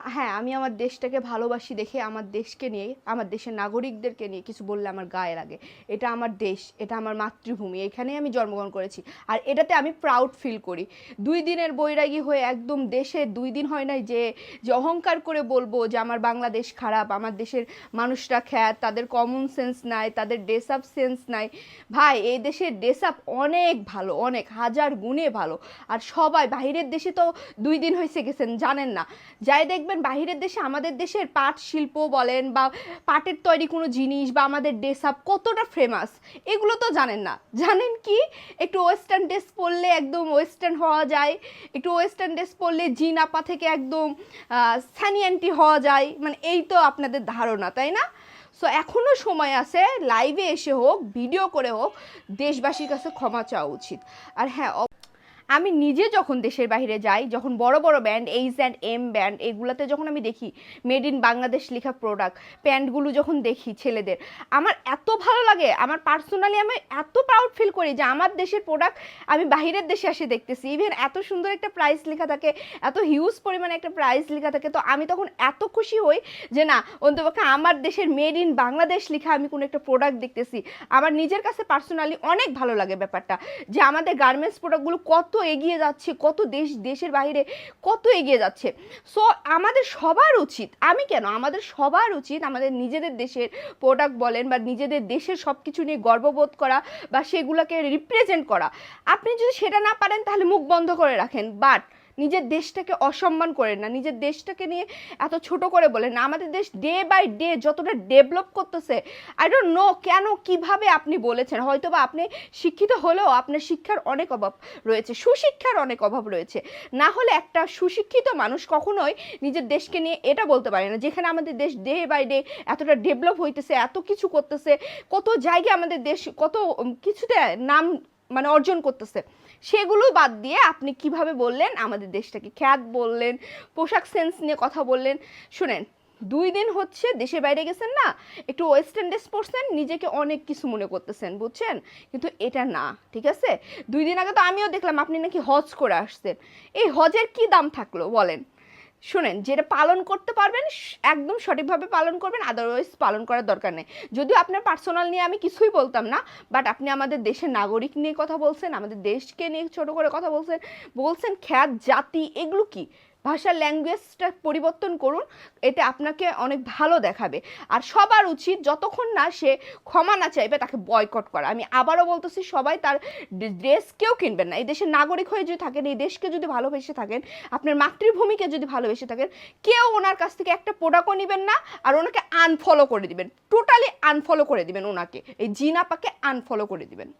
হ্যাঁ আমি আমার দেশটাকে ভালোবাসি দেখে আমার দেশকে নিয়ে, আমার দেশের নাগরিকদেরকে নিয়ে কিছু বললে আমার গায়ে লাগে। এটা আমার দেশ, এটা আমার মাতৃভূমি, এখানেই আমি জন্মগ্রহণ করেছি। আর এটাতে আমি প্রাউড ফিল করি। দুই দিনের বৈরাগী হয়ে একদম দেশে দুই দিন হয় নাই যে যে অহংকার করে বলব যে আমার বাংলাদেশ খারাপ, আমার দেশের মানুষরা খ্যাত, তাদের কমন সেন্স নাই, তাদের ড্রেস আপ সেন্স নাই। ভাই, এই দেশের ড্রেস আপ অনেক ভালো, অনেক, হাজার গুণে ভালো। আর সবাই, বাইরের দেশে তো দুই দিন হয়েছে গেছেন, জানেন না। যাই দেখবেন বাইরের দেশে আমাদের দেশের পাট শিল্প বলেন বা পাটের তৈরি কোনো জিনিস বা আমাদের ড্রেস আপ কতটা ফেমাস এগুলো তো জানেন না। জানেন কি? একটু ওয়েস্টার্ন ড্রেস পরলে একদম ওয়েস্টার্ন হওয়া যায়, একটু ওয়েস্টার্ন ড্রেস পরলে জিন আপা থেকে একদম স্যানি অ্যান্টি হওয়া যায় মানে এই তো আপনাদের ধারণা, তাই না? সো এখনও সময় আছে লাইভে এসে হোক ভিডিও করে হোক, দেশবাসীর কাছে ক্ষমা চাওয়া উচিত। আর হ্যাঁ আমি নিজে যখন দেশের বাইরে যাই, যখন বড় বড় band H and M band, এগুলাতে যখন আমি দেখি মেড ইন বাংলাদেশ লেখা প্রোডাক্ট প্যান্টগুলো যখন দেখি ছেলেদের, আমার এত ভালো লাগে। আমার পার্সোনালি আমি এত প্রাউড ফিল করি যে আমার দেশের প্রোডাক্ট আমি বাইরের দেশে এসে দেখতেছি। ইভেন এত সুন্দর একটা প্রাইস লেখা থাকে, এত হিউজ পরিমাণে একটা প্রাইস লেখা থাকে। তো আমি তখন এত খুশি হই যে না অন্তপক্ষে আমার দেশের মেড ইন বাংলাদেশ লেখা আমি কোনো একটা প্রোডাক্ট দেখতেছি। আমার নিজের কাছে পার্সোনালি অনেক ভালো লাগে ব্যাপারটা, যে আমাদের গার্মেন্টস প্রোডাক্টগুলো কত এগিয়ে যাচ্ছে, কত দেশ, দেশের বাইরে কত এগিয়ে যাচ্ছে। সো আমাদের সবার উচিত, আমি কেন? আমাদের সবার উচিত আমাদের নিজেদের দেশের প্রোডাক্ট বলেন বা নিজেদের দেশের সব কিছু নিয়ে গর্ববোধ করা বা সেগুলোকে রিপ্রেজেন্ট করা। আপনি যদি সেটা না পারেন, তাহলে মুখ বন্ধ করে রাখেন। বাট নিজের দেশটাকে অসম্মান করেন না, নিজের দেশটাকে নিয়ে এত ছোট করে বলেন না। আমাদের দেশ ডে বাই ডে যতটা ডেভেলপ করতেছে আই ডোন্ট নো কেন, কীভাবে আপনি বলেছেন? হয়তো বা আপনি শিক্ষিত হলেও আপনার শিক্ষার অনেক অভাব রয়েছে, সুশিক্ষার অনেক অভাব রয়েছে। না হলে একটা সুশিক্ষিত মানুষ কখনোই নিজের দেশকে নিয়ে এটা বলতে পারে না, যেখানে আমাদের দেশ ডে বাই ডে এতটা ডেভেলপ হইতেছে, এত কিছু করতেছে, কত জায়গায় আমাদের দেশ কত কিছুতে নাম মানে অর্জন করতেছে। সেগুলো বাদ দিয়ে আপনি কীভাবে বললেন, আমাদের দেশটাকে খ্যাত বললেন, পোশাক সেন্স নিয়ে কথা বললেন। শুনেন, দুই দিন হচ্ছে দেশের বাইরে গেছেন না, একটু ওয়েস্টার্ন ড্রেস পরছেন নিজেকে অনেক কিছু মনে করতেছেন, বুঝছেন? কিন্তু এটা না, ঠিক আছে? দুই দিন আগে তো আমিও দেখলাম আপনি নাকি হজ করে আসছেন। এই হজের কি দাম থাকল, বলেন? শুনেন, যেটা পালন করতে পারবেন একদম সঠিকভাবে পালন করবেন আদারওয়াইজ পালন করার দরকার নেই। যদিও আপনার পার্সোনাল নিয়ে আমি কিছুই বলতাম না বাট আপনি আমাদের দেশের নাগরিক নিয়ে কথা বলছেন, আমাদের দেশকে নিয়ে ছোট করে কথা বলছেন বলছেন খ্যাত জাতি, এগুলো কি? ভাষার ল্যাঙ্গুয়েজটা পরিবর্তন করুন এটা আপনাকে অনেক ভালো দেখাবে। আর সবার উচিত যতক্ষণ না সে ক্ষমা না চাইবে, তাকে বয়কট করা। আমি আবারও বলতেছি, সবাই তার ড্রেস কেউ কিনবেন না। এই দেশের নাগরিক হয়ে যদি থাকেন, এই দেশকে যদি ভালোবেসে থাকেন, আপনার মাতৃভূমিকে যদি ভালোবেসে থাকেন, কেউ ওনার কাছ থেকে একটা প্রোডাক্টও নেবেন না, আর ওনাকে আনফলো করে দিবেন। টোটালি আনফলো করে দিবেন ওনাকে। এই জিনাপাকে আনফলো করে দিবেন।